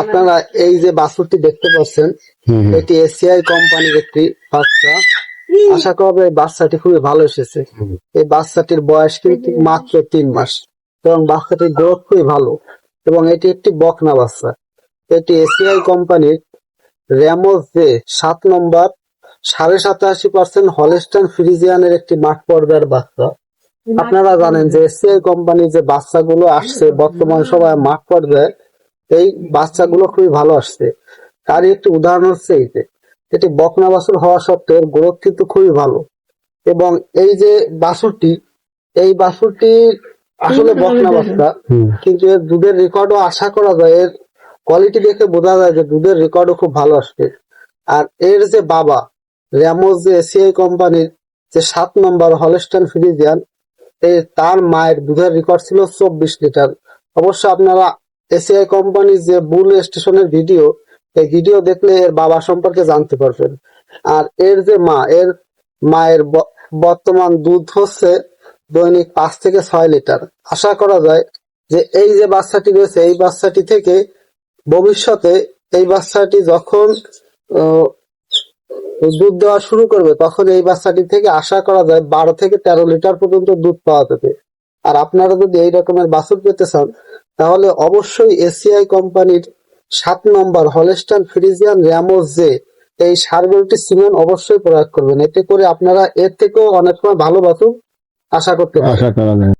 আপনারা এই যে বাছুরটি দেখতে পাচ্ছেন। এটি এসিআই কোম্পানির একটি বাচ্চা। আশা করব এই বাচ্চাটি খুবই ভালো এসেছে। এই বাচ্চাটির বয়স কিন্তু মাত্র তিন মাস। এবং বাচ্চাটির গ্রোথ খুবই ভালো। এবং এটি একটি বকনা বাচ্চা। এটি এসিআই কোম্পানির র্যামোস জে সাত নম্বর সাড়ে সাতাশি পার্সেন্ট হলেস্টান ফ্রিজিয়ানের একটি মাঠ পর্যায়ের বাচ্চা। আপনারা জানেন যে এসিআই কোম্পানির যে বাচ্চাগুলো আসছে বর্তমান সময়ে মাঠ পর্যায়ে এই বাচ্চাগুলো খুবই ভালো আসছে। তারই একটি উদাহরণ হচ্ছে এই যে এটি বকনা বাছুর হওয়া সত্ত্বেও এর গ্রোথ কিন্তু খুবই ভালো। এবং এই যে বাছুরটি এই বাছুরটি আসলে বকনা বাচ্চা কিন্তু এর দুধের রেকর্ডও আশা করা যায় এর কোয়ালিটি দেখে বোঝা যায় যে দুধের রেকর্ডও খুব ভালো আসবে আর এর যে বাবা র্যামোস যে এসিআই কোম্পানির যে সাত নম্বর হলস্টান ফ্রিজিয়ান এই তার মায়ের দুধের রেকর্ড ছিল চব্বিশ লিটার। অবশ্য আপনারা এসিআই কোম্পানির যে বুল স্টেশনের ভিডিও, এই ভিডিও দেখলে এর বাবা সম্পর্কে জানতে পারবেন। আর এর যে মা, এর মায়ের বর্তমান দুধ হচ্ছে দৈনিক পাঁচ থেকে ছয় লিটার। আশা করা যায় যে এই যে বাচ্চাটি রয়েছে, এই বাচ্চাটি থেকে ভবিষ্যতে এই বাচ্চাটি যখন দুধ দেওয়া শুরু করবে, তখন এই বাচ্চাটি থেকে আশা করা যায় বারো থেকে তেরো লিটার পর্যন্ত দুধ পাওয়া যাবে। আর আপনারা যদি এই রকমের বাছুর পেতে চান তাহলে অবশ্যই এসিআই কোম্পানির সাত নম্বর হলেস্টান ফ্রিজিয়ান র্যামোস যে এই সারবেলটি সিমেন্ট অবশ্যই প্রয়োগ করবেন। এতে করে আপনারা এর থেকেও অনেক সময় ভালো বাছুর আশা করতে আশা করা যায়।